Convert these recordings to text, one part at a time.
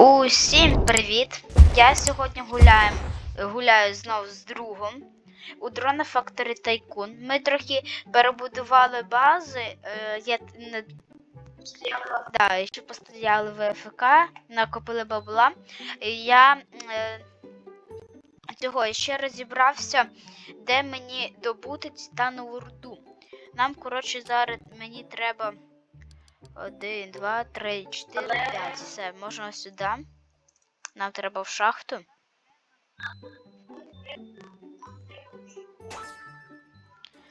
Усім привіт! Я сьогодні гуляю, гуляю знову з другом у Drone Factory Tycoon. Ми трохи перебудували бази. Е, я не... да, ще постояли в ФК, накопили бабла. Я е, цього ще розібрався, де мені добути титанову руду. Нам, коротше, зараз мені треба. Один, два, три, чотири, п'ять. Все, можна сюди. Нам треба в шахту.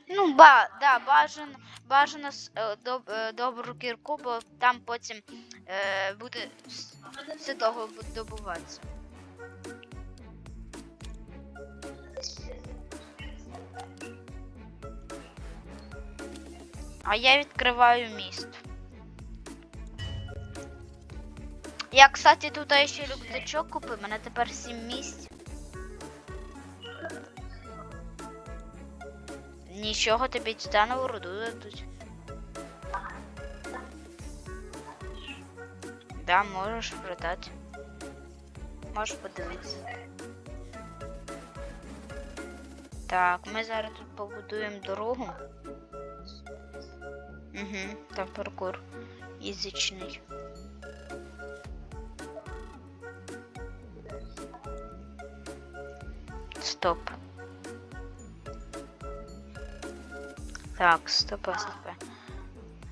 Ну, ба, да, бажано, бажано е, доб, е, добру кірку, бо там потім е, буде все довго добуватися. А я відкриваю міст. Я, кстати, тут ще рюкзачок купив, мене тепер 7 місць. Нічого тобі титанову руду дадуть. Да, можеш продати. Можеш подивитися. Так, ми зараз тут побудуємо дорогу. Угу, там паркур язичний. Стоп. Так, стопа, стопа.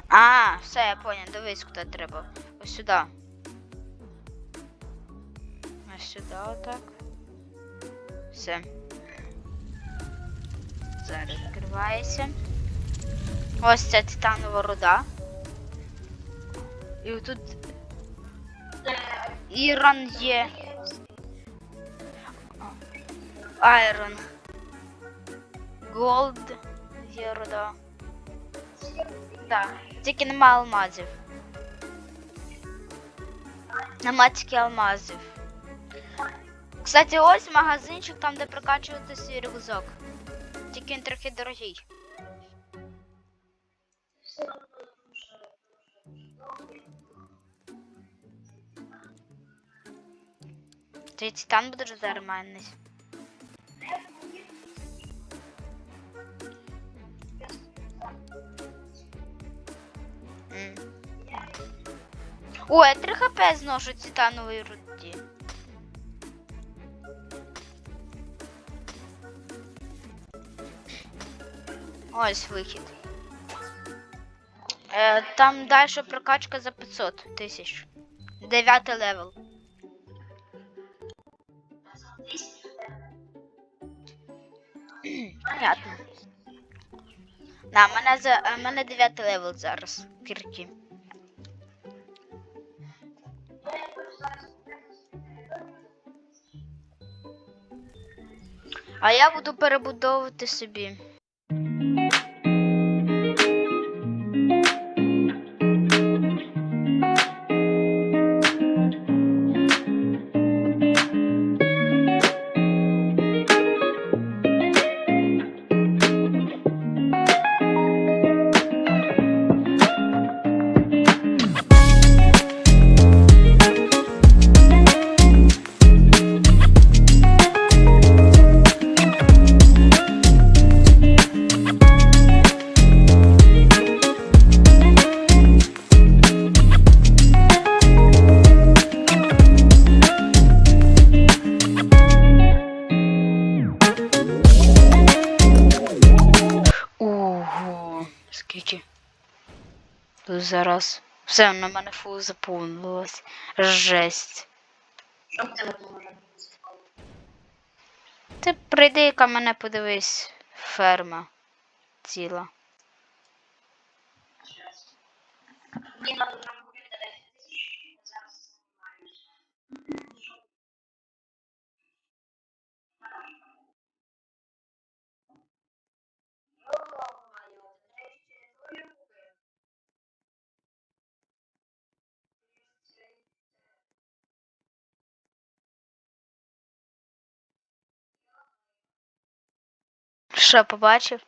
А, все, я понял, дивись, куди треба. Ось сюди. Ось сюди отак. Все. Зараз відкривається. Ось ця титанова руда. І тут Ірон є. Айрон. Голд є руда. Так, тільки нема алмазів. Нема тільки алмазів. Кстати, ось магазинчик там, де прокачувати свій рюкзак. Тільки він трохи дорогий. Ти титан будеш зараз О, я 3 хп зношу титанової руді. Ось вихід. Е, там далі прокачка за 500 тисяч. Дев'ятий левел. Понятно. Да, мене за е, мене 9 левел зараз. Кірки. А я буду перебудовувати собі. Тут зараз. Все на мене фул заповнилось. Жесть. Ти прийди, яка мене подивись. Ферма ціла. Що побачив?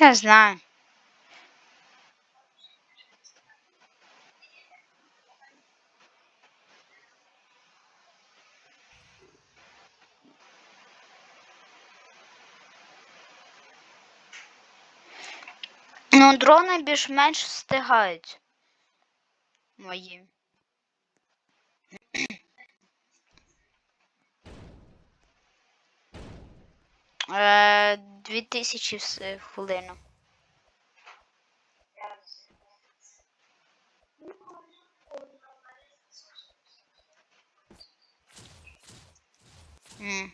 Не знаю. Ну, дрони більш-менш встигають. Мої. Е, Дві тисячі в хвилину. М.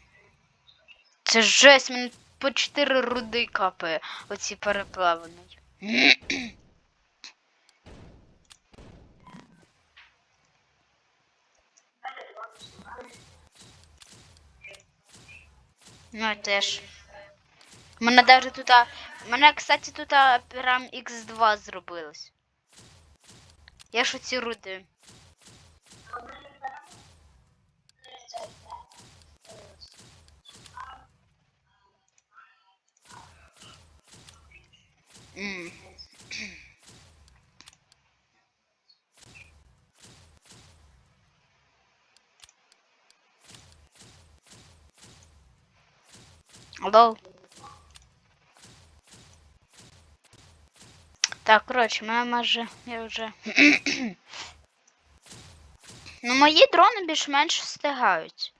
Це жесть, мені по 4 руди капає оці переплавані. Ну, я теж. У мене даже тут. У мене, кстати, тут прям X2 зробилось. Я ж оці руди. Алло. Так, коротше, мене майже я вже. ну, мої дрони більш-менш встигають.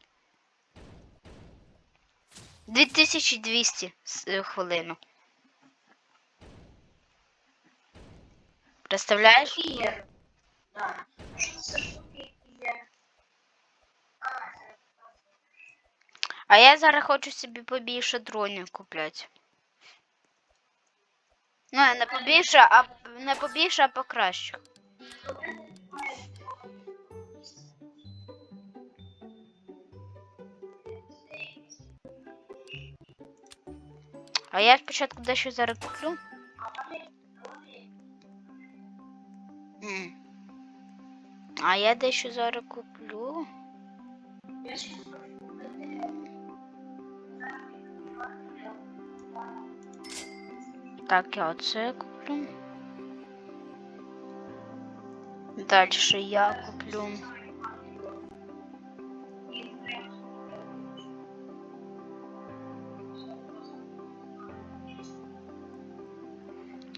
2200 с- е, хвилину. Представляєш? Є. Да. А я зараз хочу собі побільше дронів купляти. Ну, не побільше, а не побільше, а покраще. А я спочатку дещо зараз куплю. А я дещо зараз куплю. Так, я оце куплю. Дальше я куплю.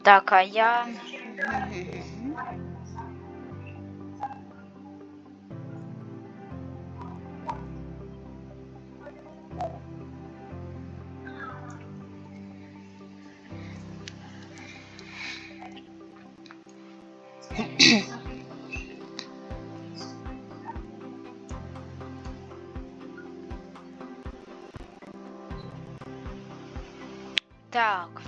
Так, а я. Так.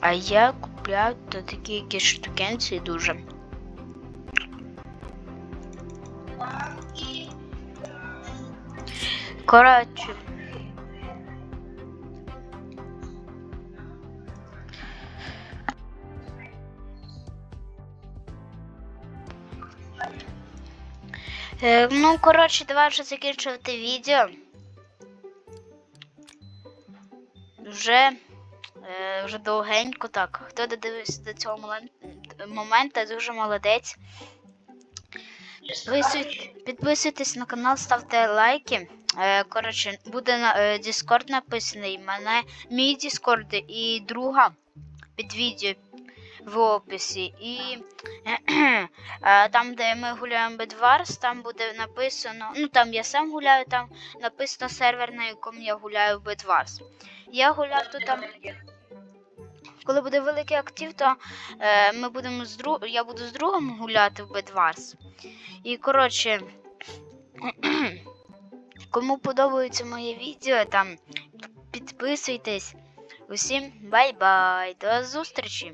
А я купляю то такі якісь штукенці дуже. Коротше. Е, ну, коротше, давай вже закінчувати відео. Вже, е, вже довгенько так. Хто додивився до цього моменту, дуже молодець. Підписуй- Підписуйтесь на канал, ставте лайки. Е, коротше, буде на Discord написаний. Мене мій Discord і друга під відео в описі. І е, там, де ми гуляємо Bedwars, там буде написано. Ну там я сам гуляю, там написано сервер, на якому я гуляю в Bedwars. Я гуляв тут там. Коли буде великий актив, то е, ми будемо з друг... я буду з другом гуляти в Bedwars. І коротше, кому подобається моє відео, там підписуйтесь. Усім бай-бай, до зустрічі!